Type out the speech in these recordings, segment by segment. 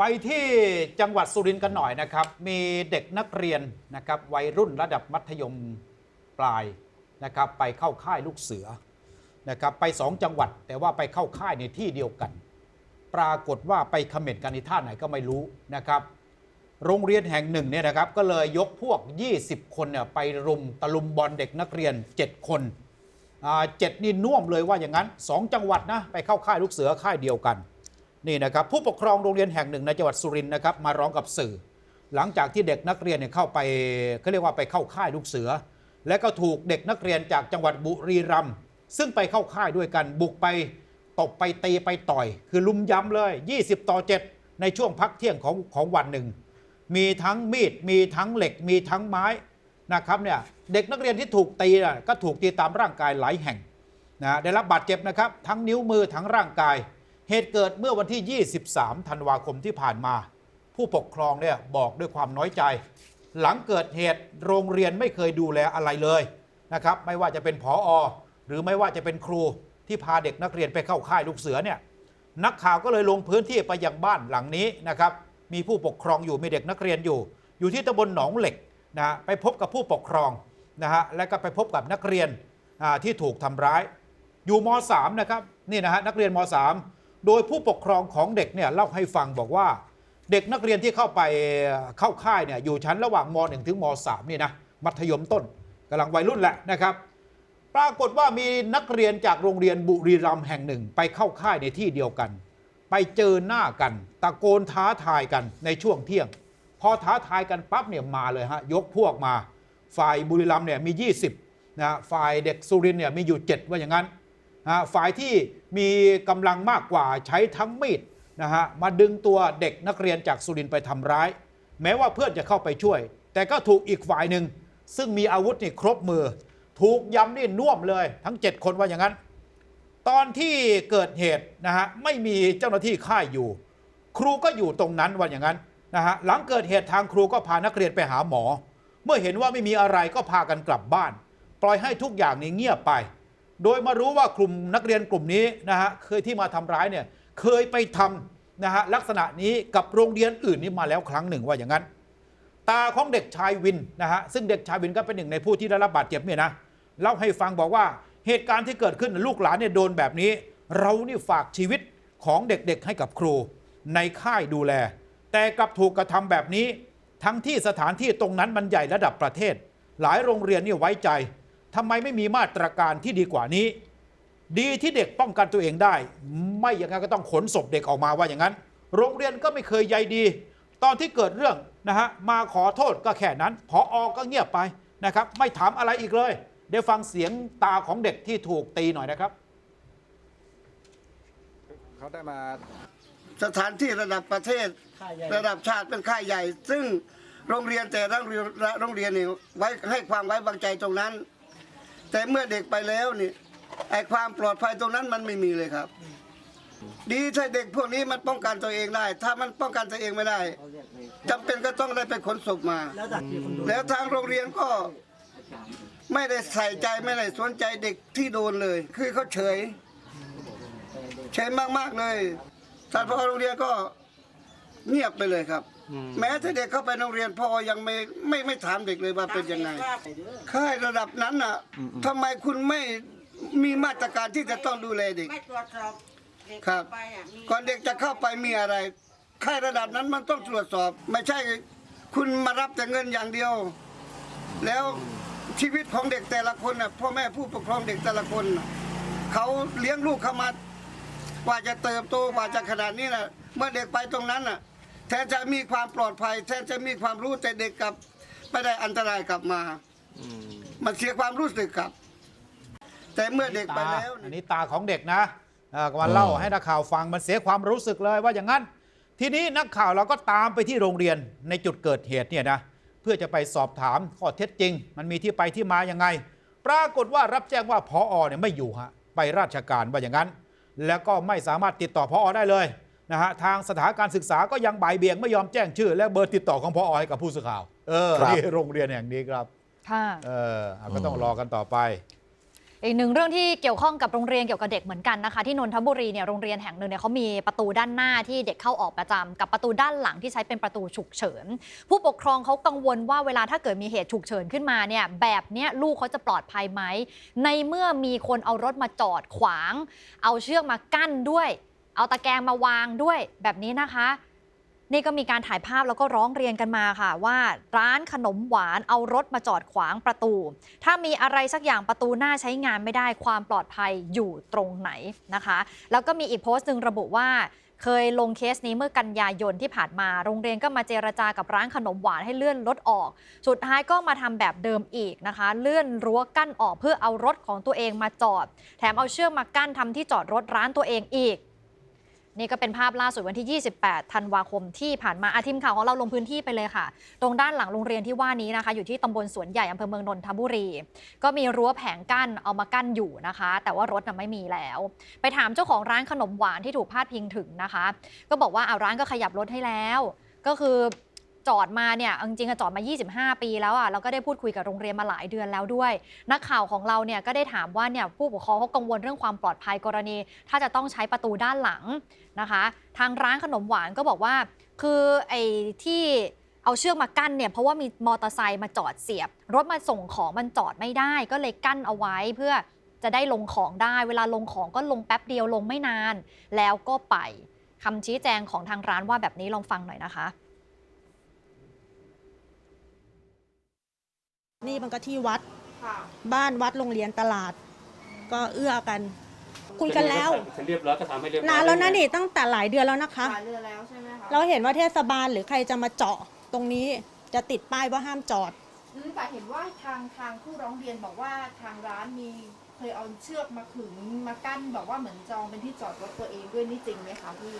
ไปที่จังหวัดสุรินทร์กันหน่อยนะครับ มีเด็กนักเรียนนะครับวัยรุ่นระดับมัธยมปลายนะครับไปเข้าค่ายลูกเสือนะครับไปสองจังหวัดแต่ว่าไปเข้าค่ายในที่เดียวกัน ปรากฏว่าไปคอมเขมนต์กันในท่าไหนก็ไม่รู้นะครับ โรงเรียนแห่งหนึ่งเนี่ยนะครับก็เลยยกพวก 20 คนเนี่ยไปรุมตะลุมบอลเด็กนักเรียน 7 คนเจ็ดนี่น่วมเลยว่าอย่างนั้นสองจังหวัดนะไปเข้าค่ายลูกเสือค่ายเดียวกัน นี่นะครับผู้ปกครองโรงเรียนแห่งหนึ่งในจังหวัดสุรินทร์นะครับมาร้องกับสื่อ หลังจากที่เด็กนักเรียนเนี่ยเข้าไปเขาเรียกว่าไปเข้าค่ายลูกเสือ และก็ถูกเด็กนักเรียนจากจังหวัดบุรีรัมย์ซึ่งไปเข้าค่ายด้วยกันบุกไปตบไปตีไปต่อย คือลุมย้ำเลย 20 ต่อ 7 ในช่วงพักเที่ยงของของวันหนึ่ง มีทั้งมีดมีทั้งเหล็กมีทั้งไม้นะครับเนี่ยเด็กนักเรียนที่ถูกตีนะก็ถูกตีตามร่างกายหลายแห่งนะได้รับบาดเจ็บนะครับทั้งนิ้วมือทั้งร่างกาย เหตุเกิดเมื่อวันที่ 23 ธันวาคมที่ผ่านมา ผู้ปกครองเนี่ยบอกด้วยความน้อยใจ หลังเกิดเหตุโรงเรียนไม่เคยดูแลอะไรเลยนะครับไม่ว่าจะเป็นผออหรือไม่ว่าจะเป็นครูที่พาเด็กนักเรียนไปเข้าค่ายลูกเสือเนี่ยนักข่าวก็เลยลงพื้นที่ไปยังบ้านหลังนี้นะครับมีผู้ปกครองอยู่มีเด็กนักเรียนอยู่ อยู่ที่ตำบลหนองเหล็กนะไปพบกับผู้ปกครองนะฮะและก็ไปพบกับนักเรียนอ่าที่ถูกทำร้าย อยู่ม .3 นะครับนี่นะฮะนักเรียนม .3 โดยผู้ปกครองของเด็กเนี่ยเล่าให้ฟังบอกว่า เด็กนักเรียนที่เข้าไปเข้าค่ายเนี่ยอยู่ชั้นระหว่างม .1 ถึงม .3 นี่นะมัธยมต้นกำลังวัยรุ่นแหละนะครับ ปรากฏว่ามีนักเรียนจากโรงเรียนบุรีรัมย์แห่งหนึ่ง ไปเข้าค่ายในที่เดียวกัน ไปเจอหน้ากัน ตะโกนท้าทายกันในช่วงเที่ยง พอท้าทายกันปั๊บเนี่ยมาเลยฮะยกพวกมา ฝ่ายบุรีรัมย์เนี่ยมี 20นะฝ่ายเด็กสุรินเนี่ยมีอยู่ 7 ว่าอย่างนั้น นะฝ่ายที่มีกำลังมากกว่าใช้ทั้งมีดนะฮะมาดึงตัวเด็กนักเรียนจากสุรินไปทำร้าย แม้ว่าเพื่อนจะเข้าไปช่วย แต่ก็ถูกอีกฝ่ายหนึ่งซึ่งมีอาวุธนี่ครบมือ ถูกย้ำนี่น่วมเลยทั้ง 7 คนว่าอย่างนั้น ตอนที่เกิดเหตุนะฮะไม่มีเจ้าหน้าที่ค่ายอยู่ ครูก็อยู่ตรงนั้นว่าอย่างนั้นนะฮะหลังเกิดเหตุทางครูก็พานักเรียนไปหาหมอ เมื่อเห็นว่าไม่มีอะไรก็พากันกลับบ้าน ปล่อยให้ทุกอย่างนี้เงียบไป โดยมารู้ว่ากลุ่มนักเรียนกลุ่มนี้นะฮะเคยที่มาทำร้ายเนี่ยเคยไปทำนะฮะลักษณะนี้กับโรงเรียนอื่นนี้มาแล้วครั้งหนึ่งว่าอย่างนั้น ตาของเด็กชายวินนะฮะซึ่งเด็กชายวินก็เป็นหนึ่งในผู้ที่ได้รับบาดเจ็บเนี่ยนะเล่าให้ฟังบอกว่าเหตุการณ์ที่เกิดขึ้นลูกหลานเนี่ยโดนแบบนี้ เรานี่ฝากชีวิตของเด็กๆให้กับครู ในค่ายดูแล แต่กลับถูกกระทำแบบนี้ ทั้งที่สถานที่ตรงนั้นมันใหญ่ระดับประเทศ หลายโรงเรียนนี่ไว้ใจ ทำไมไม่มีมาตรการที่ดีกว่านี้ ดีที่เด็กป้องกันตัวเองได้ ไม่อย่างนั้นก็ต้องขนศพเด็กออกมาว่าอย่างนั้น โรงเรียนก็ไม่เคยใยดี ตอนที่เกิดเรื่องนะฮะมาขอโทษก็แค่นั้นพออก็เงียบไปนะครับ ไม่ถามอะไรอีกเลย เดี๋ยวฟังเสียงตาของเด็กที่ถูกตีหน่อยนะครับเขาได้มาสถานที่ระดับประเทศ ระดับชาติเป็นค่ายใหญ่ ซึ่งโรงเรียนแต่ละโรงเรียนละโรงเรียนนี่ไว้ให้ความไว้วางใจตรงนั้น แต่เมื่อเด็กไปแล้วนี่ไอความปลอดภัยตรงนั้นมันไม่มีเลยครับ ดีถ้าเด็กพวกนี้มันป้องกันตัวเองได้ ถ้ามันป้องกันตัวเองไม่ได้จำเป็นก็ต้องได้ไปขนศพมา แล้วทางโรงเรียนก็ไม่ได้ใส่ใจไม่ได้สนใจเด็กที่โดนเลย คือเขาเฉย เฉยมากๆเลยท่านพอโรงเรียนก็เงียบไปเลยครับ แม้ถ้าเด็กเข้าไปโรงเรียนพ่อยังไม่ไม่ไม่ถามเด็กเลยว่าเป็นยังไงค่ายระดับนั้นน่ะทำไมคุณไม่มีมาตรการที่จะต้องดูแลเด็กไม่ตรวจสอบเด็กครับไปอะมีก่อนเด็กจะเข้าไปมีอะไรค่ายระดับนั้นมันต้องตรวจสอบ ไม่ใช่ คุณมารับแต่เงินอย่างเดียว แล้วชีวิตของเด็กแต่ละคนน่ะพ่อแม่ผู้ปกครองเด็กแต่ละคนน่ะเขาเลี้ยงลูกเขามากว่าจะเติบโตกว่าจะขนาดนี้นะเมื่อเด็กไปตรงนั้นน่ะ แทนจะมีความปลอดภัย แทนจะมีความรู้แต่เด็กกลับไม่ได้อันตรายกลับมา มันเสียความรู้สึกครับ แต่เมื่อเด็กไปตาแล้วอันนี่นี้ตาของเด็กนะเอ่อมาเล่าให้นักข่าวฟังมันเสียความรู้สึกเลยว่าอย่างนั้น ทีนี้นักข่าวเราก็ตามไปที่โรงเรียนในจุดเกิดเหตุเนี่ยนะเพื่อจะไปสอบถามข้อเท็จจริง มันมีที่ไปที่มายังไง ปรากฏว่ารับแจ้งว่าพออเนี่ยไม่อยู่ฮะไปราชการว่าอย่างนั้น แล้วก็ไม่สามารถติดต่อพออได้เลย นะฮะทางสถานการศึกษาก็ยังบ่ายเบี่ยงไม่ยอมแจ้งชื่อ และเบอร์ติดต่อของพออให้กับผู้สื่อข่าว เออครับ นี่โรงเรียนแห่งนี้ครับ ค่ะ เอออะก็ต้องรอกันต่อไป อีกหนึ่งเรื่องที่เกี่ยวข้องกับโรงเรียนเกี่ยวกับเด็กเหมือนกันนะคะ ที่นนทบุรีเนี่ยโรงเรียนแห่งหนึ่งเนี่ยเขามีประตูด้านหน้าที่เด็กเข้าออกประจำกับประตูด้านหลังที่ใช้เป็นประตูฉุกเฉิน ผู้ปกครองเขากังวลว่าเวลาถ้าเกิดมีเหตุฉุกเฉินขึ้นมาเนี่ยแบบเนี้ยลูกเขาจะปลอดภัยไหม ในเมื่อมีคนเอารถมาจอดขวาง เอาเชือกมากั้นด้วย เอาตะแกรงมาวางด้วยแบบนี้นะคะ นี่ก็มีการถ่ายภาพแล้วก็ร้องเรียนกันมาค่ะ ว่าร้านขนมหวานเอารถมาจอดขวางประตู ถ้ามีอะไรสักอย่างประตูหน้าใช้งานไม่ได้ความปลอดภัยอยู่ตรงไหนนะคะ แล้วก็มีอีกโพสต์หนึ่งระบุว่าเคยลงเคสนี้เมื่อกันยายนที่ผ่านมา โรงเรียนก็มาเจรจากับร้านขนมหวานให้เลื่อนรถออก สุดท้ายก็มาทำแบบเดิมอีกนะคะ เลื่อนรั้วกั้นออกเพื่อเอารถของตัวเองมาจอด แถมเอาเชือกมากั้นทำที่จอดรถร้านตัวเองอีก นี่ก็เป็นภาพล่าสุดวันที่ 28 ธันวาคมที่ผ่านมาอาทีมข่าวของเราลงพื้นที่ไปเลยค่ะ ตรงด้านหลังโรงเรียนที่ว่านี้นะคะ อยู่ที่ตำบลสวนใหญ่อำเภอเมืองนนทบุรี ก็มีรั้วแผงกั้นเอามากั้นอยู่นะคะ แต่ว่ารถน่ะไม่มีแล้ว ไปถามเจ้าของร้านขนมหวานที่ถูกพาดพิงถึงนะคะ ก็บอกว่าเอาร้านก็ขยับรถให้แล้ว ก็คือ จอดมาเนี่ยจริงๆจอดมา 25 ปีแล้วอะเราก็ได้พูดคุยกับโรงเรียนมาหลายเดือนแล้วด้วย นักข่าวของเราเนี่ยก็ได้ถามว่าเนี่ยผู้ปกครองเขากังวลเรื่องความปลอดภัยกรณี ถ้าจะต้องใช้ประตูด้านหลังนะคะ ทางร้านขนมหวานก็บอกว่า คือไอ้ที่เอาเชือกมากั้นเนี่ยเพราะว่ามีมอเตอร์ไซค์มาจอดเสียบ รถมาส่งของมันจอดไม่ได้ ก็เลยกั้นเอาไว้เพื่อจะได้ลงของได้ เวลาลงของก็ลงแป๊บเดียวลงไม่นาน แล้วก็ไปคำชี้แจงของทางร้านว่าแบบนี้ลองฟังหน่อยนะคะ นี่มันก็ที่วัดบ้านวัดโรงเรียนตลาด ก็เอื้อกัน คุยกันแล้วเสร็จเรียบร้อยก็ทำให้เรียบร้อยนานแล้วนะนี่ตั้งแต่หลายเดือนแล้วนะคะหลายเดือนแล้วใช่ไหมคะเราเห็นว่าเทศบาลหรือใครจะมาเจาะตรงนี้จะติดป้ายว่าห้ามจอดอืมแต่เห็นว่าทางทางผู้ร้องเรียนบอกว่าทางร้านมีเคยเอาเชือกมาขึงมากั้นบอกว่าเหมือนจองเป็นที่จอดรถตัวเองด้วยนี่จริงไหมคะพี่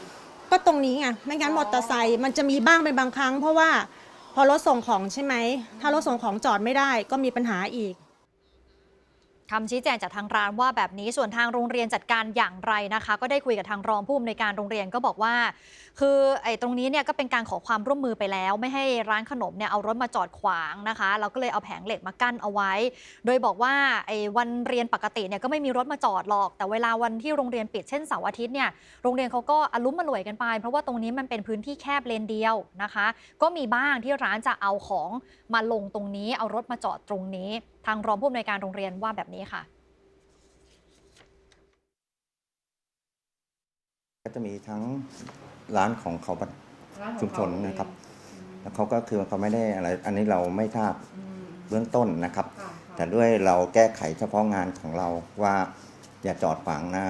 ก็ตรงนี้ไงไม่งั้นอ๋อมอเตอร์ไซค์มันจะมีบ้างเป็นบางครั้ง เพราะว่า พอรถส่งของใช่ไหม ถ้ารถส่งของจอดไม่ได้ก็มีปัญหาอีก คำชี้แจงจากทางร้านว่าแบบนี้ส่วนทางโรงเรียนจัดการอย่างไรนะคะ ก็ได้คุยกับทางรองผู้อำนวยการโรงเรียนก็บอกว่า คือไอ้ตรงนี้เนี่ยก็เป็นการขอความร่วมมือไปแล้ว ไม่ให้ร้านขนมเนี่ยเอารถมาจอดขวางนะคะเราก็เลยเอาแผงเหล็กมากั้นเอาไว้ โดยบอกว่าไอ้วันเรียนปกติเนี่ยก็ไม่มีรถมาจอดหรอก แต่เวลาวันที่โรงเรียนปิดเช่นเสาร์อาทิตย์เนี่ยโรงเรียนเขาก็อลุ้มมาหลวยกันไป เพราะว่าตรงนี้มันเป็นพื้นที่แคบเลนเดียวนะคะ ก็มีบ้างที่ร้านจะเอาของมาลงตรงนี้ เอารถมาจอดตรงนี้ทางรองผู้อำนวยการโรงเรียนว่าแบบนี้ค่ะ ก็จะมีทั้งร้านของเขาชุมชนนะครับ แล้วเขาก็คือเขาไม่ได้อะไร อันนี้เราไม่ทราบเบื้องต้นนะครับ แต่ด้วยเราแก้ไขเฉพาะงานของเราว่าอย่าจอดขวางหน้า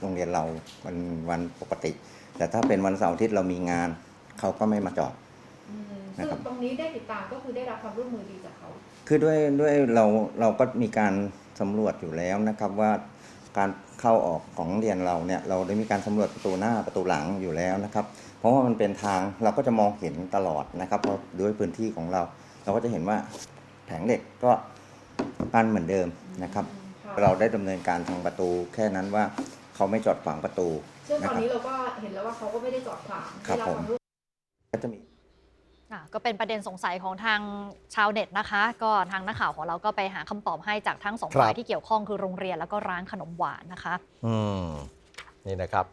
โรงเรียนเราวันวันปกติ แต่ถ้าเป็นวันเสาร์อาทิตย์เรามีงาน เขาก็ไม่มาจอด ซึ่งตรงนี้ได้ติดตามก็คือได้รับความร่วมมือดีจากเขา คือด้วยด้วยเราเราก็มีการสำรวจอยู่แล้วนะครับว่าการเข้าออกของเรียนเราเนี่ยเราได้มีการสำรวจประตูหน้าประตูหลังอยู่แล้วนะครับ เพราะว่ามันเป็นทางเราก็จะมองเห็นตลอดนะครับเพราะด้วยพื้นที่ของเรา เราก็จะเห็นว่าแผงเหล็กก็ปั้นเหมือนเดิมนะครับ เราได้ดำเนินการทางประตูแค่นั้นว่าเขาไม่จอดขวางประตูซึ่งตนะอนครับนี้เราก็เห็นแล้วว่าเขาก็ไม่ได้จอดขวางครับได้ผมวามร่วมก็จะมีอะ ก็เป็นประเด็นสงสัยของทางชาวเน็ตนะคะ ก็ทางนักข่าวของเราก็ไปหาคำตอบให้จากทั้งสองครับฝ่ายที่เกี่ยวข้องคือโรงเรียนแล้วก็ร้านขนมหวานนะคะ อืมนี่นะครับ